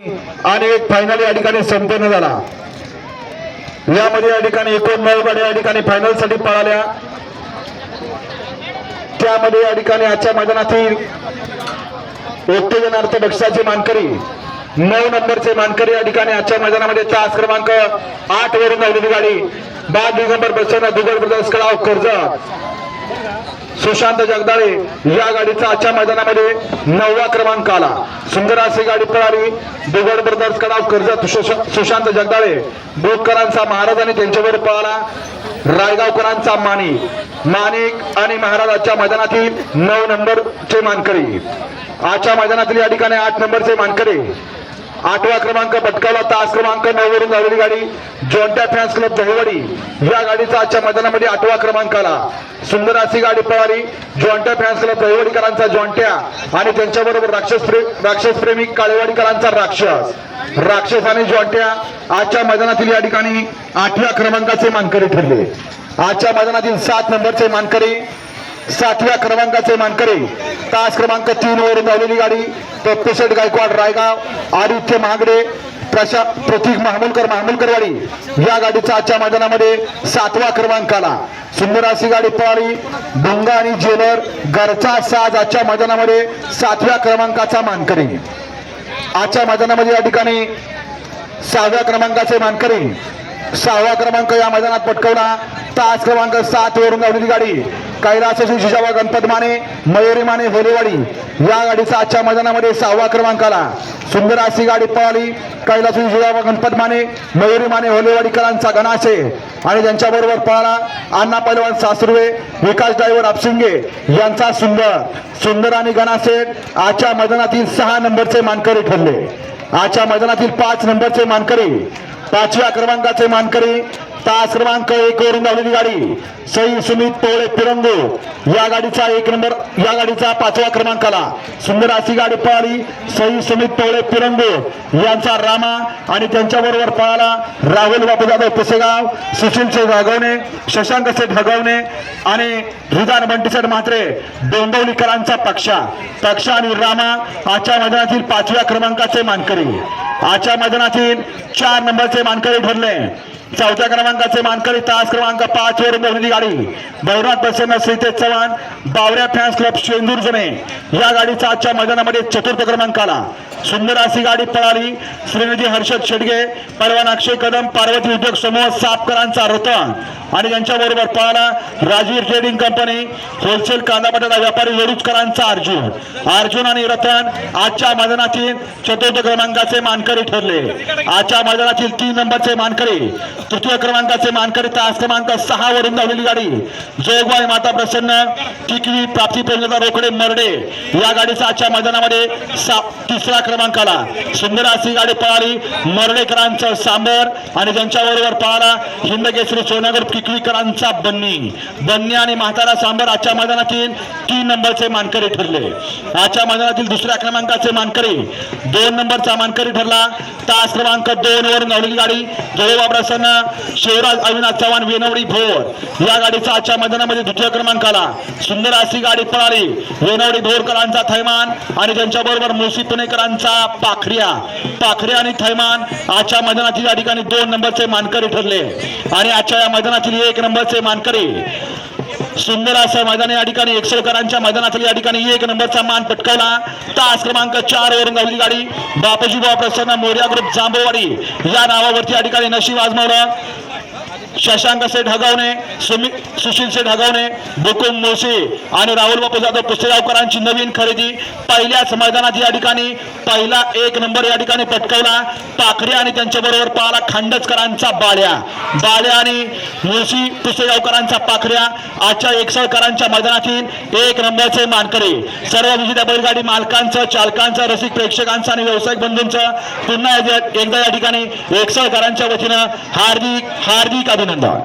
आणि एक फायनल या ठिकाणी संपन्न झाला. यामध्ये या ठिकाणी एकूण नऊ गाड्या या ठिकाणी फायनलसाठी पळाल्या. त्यामध्ये या ठिकाणी आजच्या मैदानातील उत्तेजनार्थ बक्षाचे मानकरी नऊ नंबरचे मानकरी या ठिकाणी आजच्या मैदानामध्ये तास क्रमांक आठ वरून धावलेली गाडी. बाद दिगंबर बसना दुगड ब्रदर्स कळाव कर्जत सुशांत जगदाळे या गाडीचा आजच्या मैदानामध्ये नववा क्रमांक आला. सुंदर अशी गाडी पळाली. दुगड ब्रदर्स कडाव कर्जत सुश- सुशांत जगदाळे. बोधकरांचा महाराज आणि त्यांच्यावर पळाला. रायगावकरांचा माणिक माणिक आणि महाराजाच्या मैदानातील नऊ नंबरचे मानकरी. आजच्या मैदानातील या ठिकाणी आठ नंबरचे मानकरी. आठवा क्रमांक पटकावला. तास क्रमांक नऊ वरून झालेली गाडी जॉन्ट्या फॅन्स क्लब दहिवडी. या गाडीचा आजच्या मैदानामध्ये आठवा क्रमांक आला. सुंदर अशी गाडी पळाली जोंट्या फॅन्स क्लब दहिवडीकरांचा जोंट्या आणि त्यांच्याबरोबर राक्षस प्रे राक्षस प्रेमी काळेवाडीकरांचा राक्षस. राक्षस आणि जॉन्ट्या आजच्या मैदानातील या ठिकाणी आठव्या क्रमांकाचे मानकरी ठरले. आजच्या मैदानातील सात नंबरचे मानकरी सातव्या क्रमांकाचे मानकरी. तास क्रमांक तीन वरून धावलेली गाडी पेशेट गायकवाड रायगाव आदित्य महागडे प्रशा प्रतीक महामुलकर महामुलकरवाडी या गाडीचा आजच्या मैदानामध्ये सातवा क्रमांक आला सुंदर अशी गाडी पळाली. डोंगा आणि जेलर घरचा साज आजच्या मैदानामध्ये सातव्या क्रमांकाचा मानकरी. आजच्या मैदानामध्ये या ठिकाणी सहाव्या क्रमांकाचे मानकरी. सहावा क्रमांक या मैदानात पटकवला. तास क्रमांक सात वरून गाडी. कैलास जिजाबा गणपत माने मयुरी माने होलेवाडी या गाडीचा आजच्या मैदानामध्ये सहावा क्रमांक आला. सुंदर अशी गाडी पळाली. कैलास जिजाबा गणपत माने मयुरी माने होलेवाडीकरांचा गणाशे. आणि त्यांच्याबरोबर पळाला अण्णा पैलवान सासुर्वे विकास ड्रायव्हर आपशिंगे यांचा सुंदर सुंदर आणि गणासेठ आजच्या मैदानातील सहा नंबरचे मानकरी ठरले. आजच्या मैदानातील पाच नंबरचे मानकरी पाचव्या क्रमांकाचे मानकरी तास क्रमांक एक वरून धावलेली गाडी. सई सुमित पोळे पिरंगो. या गाडीचा एक नंबर या गाडीचा पाचवा क्रमांक आला सुंदर अशी गाडी पळाली. सई सुमित पोळे पिरंगो. यांचा रामा आणि त्यांच्याबरोबर पळाला राहुल बापू जाधव पुसेगाव सुशील से भागवणे शशांक से भागवणे आणि रुदान बंटीसर म्हात्रे. डोंबिवलीकरांचा पक्षा. पक्षा आणि रामा आजच्या मैदानातील पाचव्या क्रमांकाचे मानकरी. आजच्या मैदानातील चार नंबरचे मानकरी ठरले. चौथ्या क्रमांकाचे मानकरी तास क्रमांक पाच वर मोहनी गाडी. भवनाथ प्रसन्न श्रीतेज चव्हाण बावऱ्या फॅन्स क्लब शेंदूर जणे या गाडीचा आजच्या मैदानामध्ये चतुर्थ क्रमांक आला सुंदर अशी गाडी पळाली. श्रीनिधी हर्षद शेडगे परवान अक्षय कदम पार्वती उद्योग समूह सापकरांचा रतन आणि त्यांच्याबरोबर पळाला राजवीर ट्रेडिंग कंपनी होलसेल कांदा बटाटा व्यापारी वरुजकरांचा अर्जुन अर्जुन आणि रतन आजच्या मैदानातील चतुर्थ क्रमांकाचे मानकरी ठरले. आजच्या मैदानातील तीन नंबरचे मानकरी तृतीय क्रमांकाचे मानकरी तास क्रमांक सहा वरून धावलेली गाडी. जोगवाई माता प्रसन्न टिकवी प्राप्ती पेंजता रोकडे मरडे. या गाडीचा आजच्या मैदानामध्ये सा- तिसरा क्रमांकाला सुंदर अशी गाडी पळाली. मर्डेकरांचं सांबर आणि त्यांच्याबरोबर पळाला हिंदकेसरी सोनागर किकवीकरांचा बन्नी. बन्नी आणि म्हातारा सांबर आजच्या मैदानातील तीन नंबरचे मानकरी ठरले. आजच्या मैदानातील दुसऱ्या क्रमांकाचे मानकरी दोन नंबरचा मानकरी ठरला. तास क्रमांक दोन वर धावलेली गाडी जवळ प्रसन्न शिवराज अविनाश चव्हाण वेनवडी भोर. या गाडीचा आजच्या मैदानामध्ये द्वितीय क्रमांकाला सुंदर अशी गाडी पळाली. वेनवडी भोरकरांचा थैमान आणि त्यांच्याबरोबर मुशी पुणेकरांचा पाखऱ्या पाखऱ्या आणि थैमान आजच्या मैदानातील या ठिकाणी दोन नंबरचे मानकरी ठरले. आणि आजच्या या मैदानातील एक नंबरचे मानकरी सुंदर असं मैदान या ठिकाणी एक्सलकरांच्या मैदानातील या ठिकाणी एक नंबरचा मान पटकावला. तास क्रमांक चार वरून गावली गाडी. बापूजी बाबा प्रसन्न मोर्या ग्रुप जांभूवाडी या नावावरती या ठिकाणी नशीब आजमावलं. शशांक सेठ हगवणे सुमित सुशील सेठ हगावणे बुकुम मोशी आणि राहुल बापू जाधव पुस्तगावकरांची नवीन खरेदी पहिल्याच मैदानात या ठिकाणी पहिला एक नंबर या ठिकाणी पटकवला. पाखरे आणि त्यांच्याबरोबर पाहला खांडचकरांचा बाळ्या. बाळ्या आणि मुळशी पुस्तगावकरांचा पाखऱ्या. आजच्या एकसळकरांच्या मैदानातील एक नंबरचे मानकरी. सर्व विजेत्या बैलगाडी मालकांचं चालकांचं रसिक प्रेक्षकांचं आणि व्यावसायिक बंधूंचं पुन्हा एकदा एकदा या ठिकाणी एकसळकरांच्या वतीनं हार्दिक हार्दिक நடந்தார்